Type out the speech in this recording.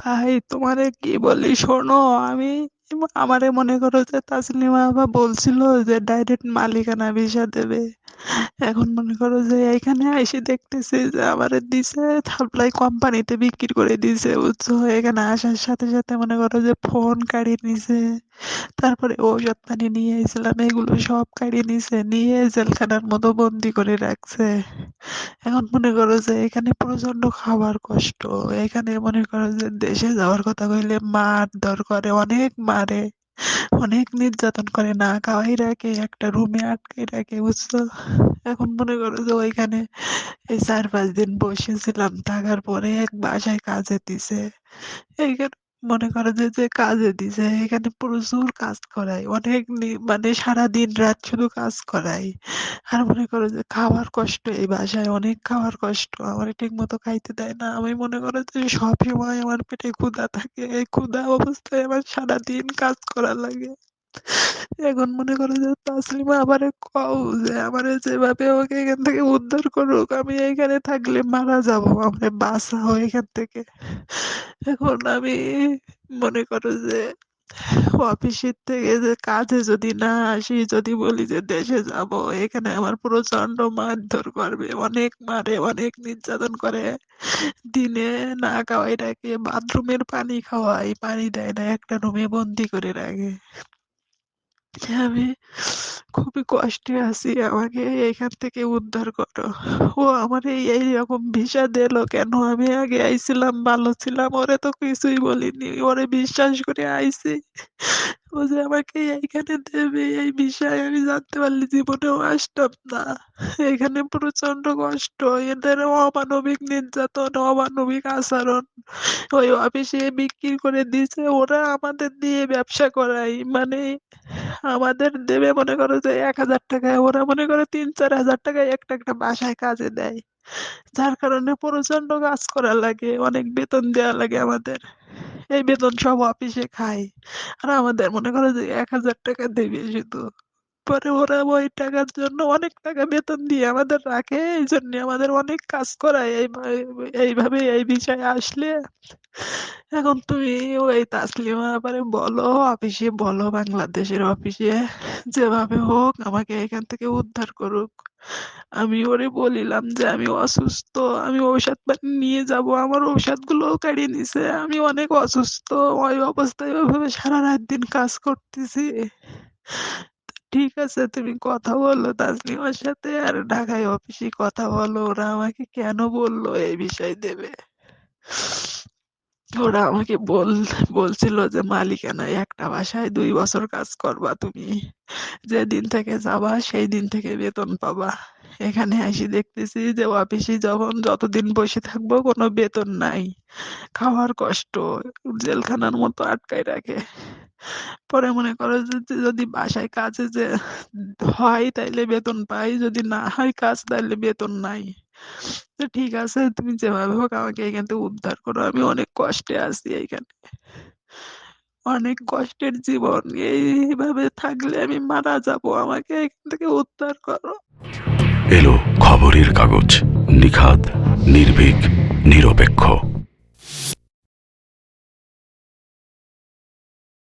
ভাই, তোমারে কি বলি শোনো, আমি আমারে মনে করো যে তাসলিমা আপা বলছিল যে ডাইরেক্ট মালিকানা ভিসা দেবে। এখন মনে করো যে এখানে এসে দেখতেছি যে আমারে দিছে সাপ্লাই কোম্পানিতে বিক্রি করে দিছে, বুঝছ? এখানে আসার সাথে সাথে মনে করো যে ফোন কাড়ি নিছে, তারপরে ঔষধ পানি নিয়ে এসেছিলাম, এগুলো সব কাড়ি নিছে, নিয়ে জেলখানার মতো বন্দি করে রাখছে। এখন মনে করো যে এখানে প্রচণ্ড খাবার কষ্ট, এখানে মনে করো যে দেশে যাওয়ার কথা কইলে মারধর করে অনেক মারে। অনেক নির্যাতন করে না খাওয়াই রাখে একটা রুমে আটকে রাখে বুঝছ? এখন মনে করো যে ওইখানে এই চার পাঁচ দিন বসেছিলাম, থাকার পরে এক বাসায় কাজে দিছে এইখানে মনে করো যে যে কাজে দিছে। এখানে প্রচুর কাজ করায়। অনেক মানে সারা দিন রাত শুধু কাজ করাই আর মনে করো যে, খাওয়ার কষ্ট এই বাসায় অনেক খাওয়ার কষ্ট। আমার ঠিক মতো খাইতে দেয় না। আমি মনে করো যে সব সময় আমার পেটে ক্ষুধা থাকে। এই ক্ষুধা অবস্থায় আমার সারা দিন কাজ করা লাগে। এখন মনে করো যে তাসলিমা আমারে কও যে আমারে যেভাবে ওকে এখান থেকে উদ্ধার করুক, আমি এখানে থাকলে মারা যাব, আমারে বাঁচাও এখান থেকে। এখন আমি মনে করো যে অফিসের থেকে যে কাজে যদি না আসি, যদি বলি যে দেশে যাব, এখানে আমার প্রচণ্ড মারধর করবে, অনেক মারে, অনেক নির্যাতন করে। দিনে না খাওয়াই রাখে, বাথরুমের পানি খাওয়াই, পানি দেয় না, একটা রুমে বন্দি করে রাখে। আমি খুবই কষ্টে আছি, আমাকে এখান থেকে উদ্ধার করো। ও আমার এই এইরকম ভিসা দিলো কেন? আমি আগে আইছিলাম, ভালো ছিলাম, ওরে তো কিছুই বলিনি। ওরে বিশ্বাস করে আইছি। ও যে আমাকে এইখানে দেবে, এই বিষয়ে আমি জানতে পারলি জীবনেও আসতাম না। এখানে প্রচণ্ড কষ্ট, এদের অমানবিক নির্যাতন, অমানবিক আচরণ। ওই অফিসে বিক্রি করে দিয়েছে ওরা আমাদের দিয়ে ব্যবসা করায়। মানে আমাদের দেবে মনে করো যে এক হাজার টাকায়, ওরা মনে করো তিন, চার হাজার টাকায় একটা একটা বাসায় কাজে দেয়। যার কারণে প্রচণ্ড কাজ করা লাগে, অনেক বেতন দেওয়া লাগে আমাদের। এই বেতন সব অফিসে খায়। আর আমাদের মনে করো যে এক হাজার টাকা দেবে শুধু। পরে ওরা ওই টাকার জন্য অনেক টাকা বেতন দিয়ে আমাদের রাখে। এই জন্য আমাদের অনেক কাজ করায় এইভাবে এই বিষয়ে আসলে। এখন তুমি ওই তাসলিমা ব্যাপারে বলো, অফিসে বলো, বাংলাদেশের অফিসে। যেভাবে হোক, আমাকে এখান থেকে উদ্ধার করুক। আমি ওরে বলিলাম যে, আমি অসুস্থ, আমি ঔষধ পানি নিয়ে যাব। আমার ঔষধ গুলোও কাটিয়ে নিছে। আমি অনেক অসুস্থ। ওই অবস্থায় ওইভাবে সারা রাত দিন কাজ করতেছি। ঠিক আছে, তুমি কথা বলো তাসলিমার সাথে, আর ঢাকায় অফিসে কথা বলো। ওরা আমাকে কেন বলল এই বিষয় দেবে? ওরা আমাকে বল, বলছিল যে মালিকানায় একটা বাসায় দুই বছর কাজ করবা তুমি। যেদিন থেকে যাবা সেই দিন থেকে বেতন পাবা। এখানে এসে দেখতেছি যে, অফিসে যখন যতদিন বসে থাকব, কোনো বেতন নাই। খাওয়ার কষ্ট, জেলখানার মতো আটকায় রাখে। পরে মনে করো যে, যদি বাসায় কাজে যে, হয়, তাইলে বেতন পাই, যদি না হয় কাজ, তাইলে বেতন নাই। তো ঠিক আছে, তুমি যেভাবে হোক আমাকে এখান থেকে উদ্ধার করো। আমি অনেক কষ্টে আছি এইখানে অনেক কষ্টের জীবন। এইভাবে থাকলে আমি মারা যাব। আমাকে এখান থেকে উদ্ধার করো। এলো খবরের কাগজ। নিখাদ, নির্ভীক, নিরপেক্ষ।